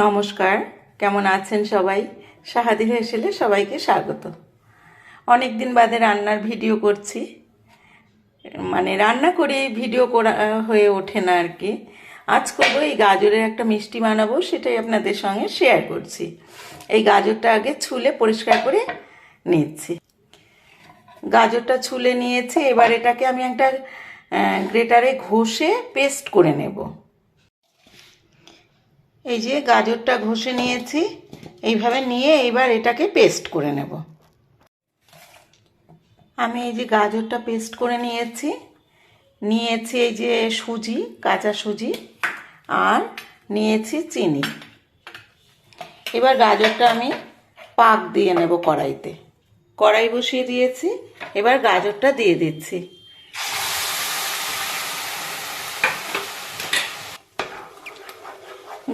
নমস্কার, কেমন আছেন সবাই? সাহাদি হেসেলে সবাইকে স্বাগত। অনেক দিন বাদে রান্নার ভিডিও করছি। মানে রান্না করে, ভিডিও করা হয়ে ওঠে না আর কি। আজ করব এই গাজরের একটা মিষ্টি বানাবো, সেটাই আপনাদের সঙ্গে শেয়ার করছি। এই গাজরটা আগে ছুলে পরিষ্কার করে নিচ্ছি। গাজরটা ছুলে নিয়েছে, এবার এটাকে আমি একটা গ্রেটারে ঘষে পেস্ট করে নেব। এই যে গাজরটা ঘষে নিয়েছি, এইভাবে নিয়ে এবার এটাকে পেস্ট করে নেব। আমি এই যে গাজরটা পেস্ট করে নিয়েছি নিয়েছি এই যে সুজি, কাঁচা সুজি, আর নিয়েছি চিনি। এবার গাজরটা আমি পাক দিয়ে নেব কড়াইতে। কড়াই বসিয়ে দিয়েছি, এবার গাজরটা দিয়ে দিচ্ছি।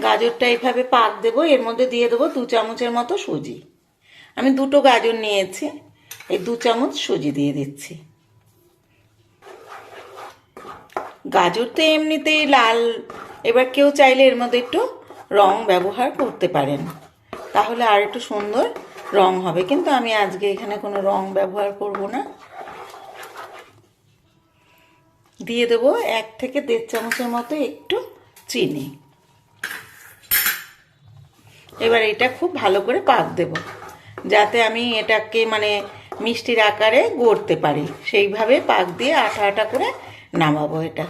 গাজরটা এইভাবে পাক দেবো, এর মধ্যে দিয়ে দেবো দু চামচের মতো সুজি। আমি দুটো গাজর নিয়েছি, এই দু চামচ সুজি দিয়ে দিচ্ছি। গাজর তো এমনিতেই লাল, এবার কেউ চাইলে এর মধ্যে একটু রং ব্যবহার করতে পারেন। তাহলে আর একটু সুন্দর রং হবে, কিন্তু আমি আজকে এখানে কোনো রং ব্যবহার করব না। দিয়ে দেবো এক থেকে দেড় চামচের মতো একটু চিনি। এবার এটা খুব ভালো করে পাক দেব, যাতে আমি এটাকে মানে মিষ্টির আকারে গড়তে পারি। সেইভাবে পাক দিয়ে আটা আটা করে নামাবো এটা।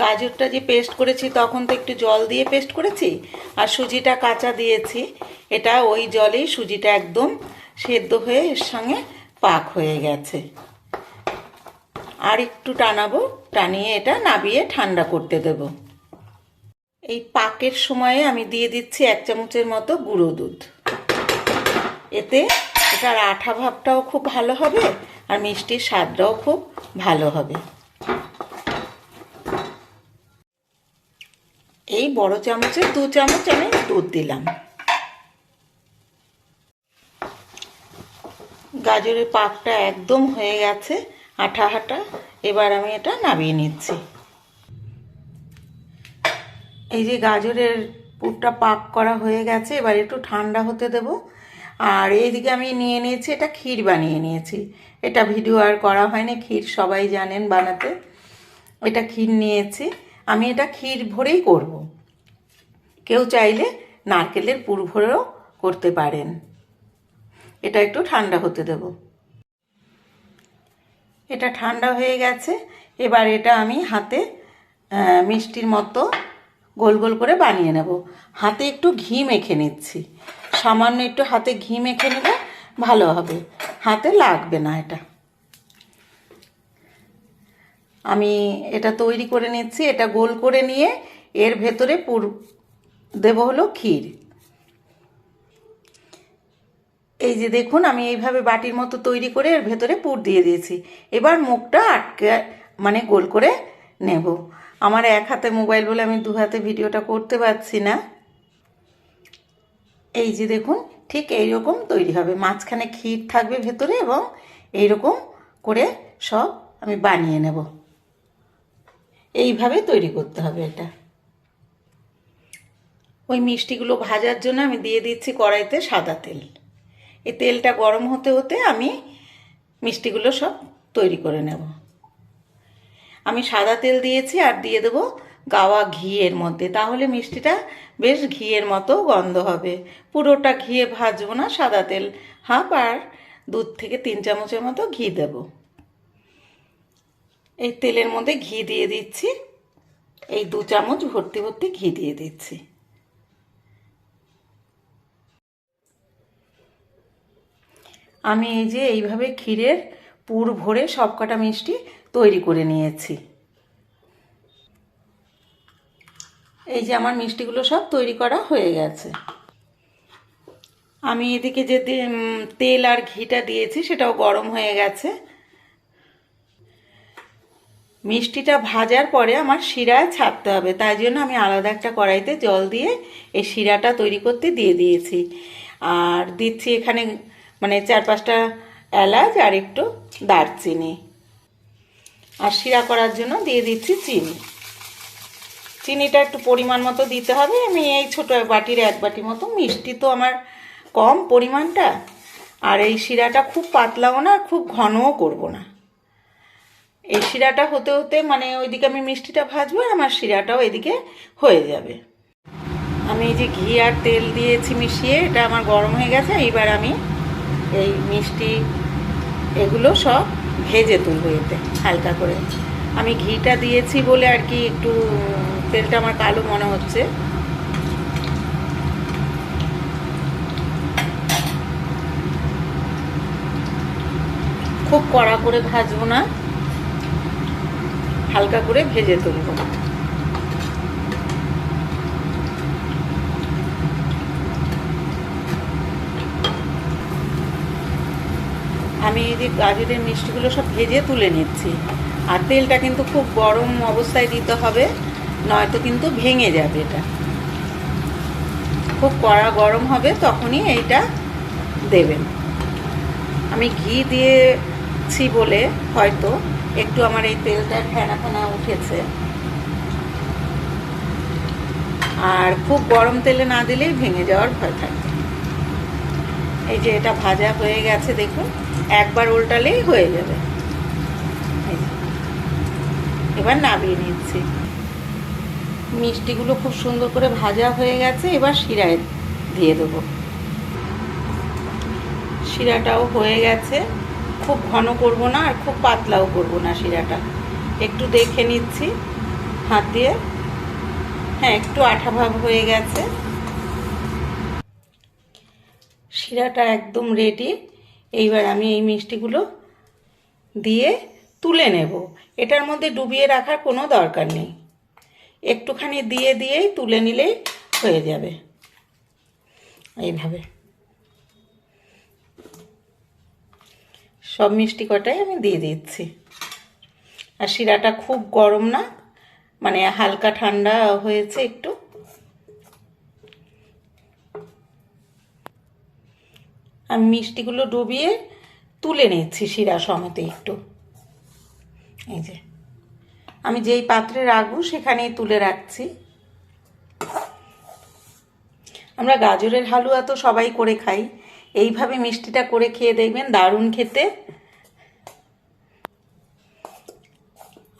গাজরটা যে পেস্ট করেছি, তখন তো একটু জল দিয়ে পেস্ট করেছি, আর সুজিটা কাঁচা দিয়েছি। এটা ওই জলেই সুজিটা একদম সেদ্ধ হয়ে এর সঙ্গে পাক হয়ে গেছে। আর একটু টানাবো, টানিয়ে এটা নাবিয়ে ঠান্ডা করতে দেবো। এই পাকের সময়ে আমি দিয়ে দিচ্ছি এক চামচের মতো গুঁড়ো দুধ। এতে এটার আঠা ভাবটাও খুব ভালো হবে আর মিষ্টির স্বাদটাও খুব ভালো হবে। এই বড় চামচে দু চামচ আমি দুধ দিলাম। গাজরের পাকটা একদম হয়ে গেছে আঠা আঠা এবার আমি এটা নামিয়ে নিচ্ছি। এই যে গাজরের পুরটা পাক করা হয়ে গেছে, এবার একটু ঠান্ডা হতে দেব। আর এইদিকে আমি নিয়ে নিয়েছি, এটা ক্ষীর বানিয়ে নিয়েছি। এটা ভিডিও আর করা হয়নি, ক্ষীর সবাই জানেন বানাতে। এটা ক্ষীর নিয়েছি, আমি এটা ক্ষীর ভরেই করব। কেউ চাইলে নারকেলের পুর ভরেও করতে পারেন। এটা একটু ঠান্ডা হতে দেব। এটা ঠান্ডা হয়ে গেছে, এবার এটা আমি হাতে মিষ্টির মতো গোল গোল করে বানিয়ে নেব। হাতে একটু ঘি মেখে নিচ্ছি। সামান্য একটু হাতে ঘি মেখে নেবে ভালো হবে। হাতে লাগবে না এটা। আমি এটা তৈরি করে নিচ্ছি। এটা গোল করে নিয়ে এর ভেতরে পুর দেব হলো ক্ষীর। এই যে দেখুন, আমি এইভাবে বাটির মতো তৈরি করে এর ভেতরে পুর দিয়ে দিয়েছি। এবার মুখটা আটকে মানে গোল করে নেব। আমার এক হাতে মোবাইল বলে আমি দু হাতে ভিডিওটা করতে পারছি না। এই যে দেখুন, ঠিক এইরকম তৈরি হবে। মাঝখানে ক্ষীর থাকবে ভেতরে এবং এইরকম করে সব আমি বানিয়ে নেব। এইভাবে তৈরি করতে হবে এটা। ওই মিষ্টিগুলো ভাজার জন্য আমি দিয়ে দিচ্ছি কড়াইতে সাদা তেল। এই তেলটা গরম হতে হতে আমি মিষ্টিগুলো সব তৈরি করে নেব। আমি সাদা তেল দিয়েছি আর দিয়ে দেবো গাওয়া ঘিয়ের মধ্যে। তাহলে মিষ্টিটা বেশ ঘিয়ের মতো গন্ধ হবে। পুরোটা ঘিয়ে ভাজবো না, সাদা তেল হাফ আর দুধ থেকে তিন চামচের মতো ঘি দেব। এই তেলের মধ্যে ঘি দিয়ে দিচ্ছি। এই দু চামচ ভর্তি ভর্তি ঘি দিয়ে দিচ্ছি। আমি এই যে এইভাবে ক্ষীরের পুর ভরে সবকটা মিষ্টি তৈরি করে নিয়েছি। এই যে আমার মিষ্টিগুলো সব তৈরি করা হয়ে গেছে। আমি এদিকে যে তেল আর ঘিটা দিয়েছি, সেটাও গরম হয়ে গেছে। মিষ্টিটা ভাজার পরে আমার শিরায় ছাড়তে হবে, তাই জন্য আমি আলাদা একটা কড়াইতে জল দিয়ে এই শিরাটা তৈরি করতে দিয়ে দিয়েছি। আর দিচ্ছি এখানে মানে চার পাঁচটা এলাচ আর একটু দারচিনি। আর শিরা করার জন্য দিয়ে দিচ্ছি চিনি। চিনিটা একটু পরিমাণ মতো দিতে হবে। আমি এই ছোটো বাটির এক বাটি মতো, মিষ্টি তো আমার কম পরিমাণটা। আর এই শিরাটা খুব পাতলাও না, খুব ঘনও করব না। এই শিরাটা হতে হতে মানে ওইদিকে আমি মিষ্টিটা ভাজবো আর আমার শিরাটাও এদিকে হয়ে যাবে। আমি এই যে ঘি আর তেল দিয়েছি মিশিয়ে, এটা আমার গরম হয়ে গেছে। এইবার আমি এই মিষ্টি এগুলো সব ভেজে তুলবো এতে, হালকা করে। আমি ঘিটা দিয়েছি বলে আর কি একটু, তেলটা আমার কালো মনে হচ্ছে। খুব কড়া করে ভাজবো না, হালকা করে ভেজে তুলবো। আমি এই যে গাজরের মিষ্টিগুলো সব ভেজে তুলে নিচ্ছি। আর তেলটা কিন্তু খুব গরম অবস্থায় দিতে হবে, নয়তো কিন্তু ভেঙে যাবে এটা। খুব কড়া গরম হবে, তখনই এইটা দেবেন। আমি ঘি দিয়েছি বলে হয়তো একটু আমার এই তেলটা ফেনা ফেনা উঠেছে। আর খুব গরম তেলে না দিলেই ভেঙে যাওয়ার ভয় থাকে এই যে এটা ভাজা হয়ে গেছে, দেখুন। একবার উল্টালেই হয়ে যাবে। এবার নামিয়ে নিচ্ছি। মিষ্টিগুলো খুব সুন্দর করে ভাজা হয়ে গেছে, এবার শিরায় দিয়ে দেবো। শিরাটাও হয়ে গেছে। খুব ঘন করব না আর খুব পাতলাও করব না শিরাটা। একটু দেখে নিচ্ছি। হাত দিয়ে। হ্যাঁ একটু আঠা ভাব হয়ে গেছে। শিরাটা একদম রেডি এইবার আমি এই মিষ্টিগুলো দিয়ে তুলে নেব। এটার মধ্যে ডুবিয়ে রাখার কোনো দরকার নেই। একটুখানি দিয়ে দিয়েই তুলে নিলেই হয়ে যাবে। এইভাবে। সব মিষ্টি কটাই আমি দিয়ে দিচ্ছি। আর শিরাটা খুব গরম না মানে হালকা ঠান্ডা হয়েছে একটু। আমি মিষ্টিগুলো ডুবিয়ে তুলে নিচ্ছি শিরা সমেত একটু। এই যে। আমি যেই পাত্রে রাখব সেখানেই তুলে রাখছি। আমরা গাজরের হালুয়া তো সবাই করে খাই। এইভাবে মিষ্টিটা করে খেয়ে দেখবেন দারুণ খেতে।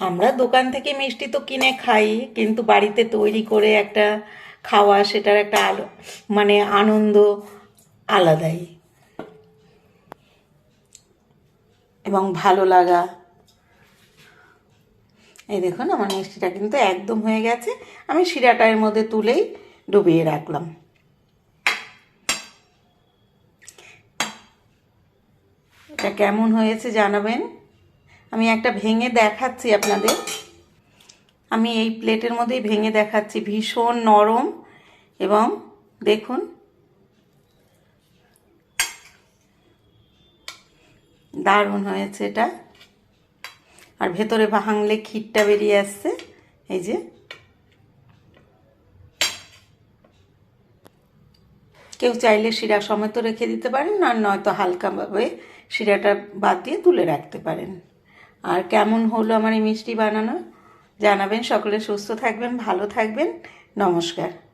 আমরা দোকান থেকে মিষ্টি তো কিনে খাই, কিন্তু বাড়িতে তৈরি করে একটা খাওয়া সেটার একটা আলো মানে আনন্দ আলাদাই। এবং ভালো লাগা। এই দেখুন, আমার মিষ্টিটা কিন্তু একদম হয়ে গেছে। আমি শিরাটা এর মধ্যে তুলেই ডুবিয়ে রাখলাম। এটা কেমন হয়েছে জানাবেন? আমি একটা ভেঙে দেখাচ্ছি আপনাদের। আমি এই প্লেটের মধ্যেই ভেঙে দেখাচ্ছি। ভীষণ নরম এবং দেখুন দারুণ হয়েছে এটা। আর ভেতরে ভাঙলে ক্ষীরটা বেরিয়ে আসছে। এই যে। কেউ চাইলে শিরা সমেত রেখে দিতে পারেন, আর নয়তো হালকাভাবে শিরাটা বাদ দিয়ে তুলে রাখতে পারেন। আর কেমন হলো আমার এই মিষ্টি বানানো? জানাবেন। সকলে সুস্থ থাকবেন, ভালো থাকবেন। নমস্কার।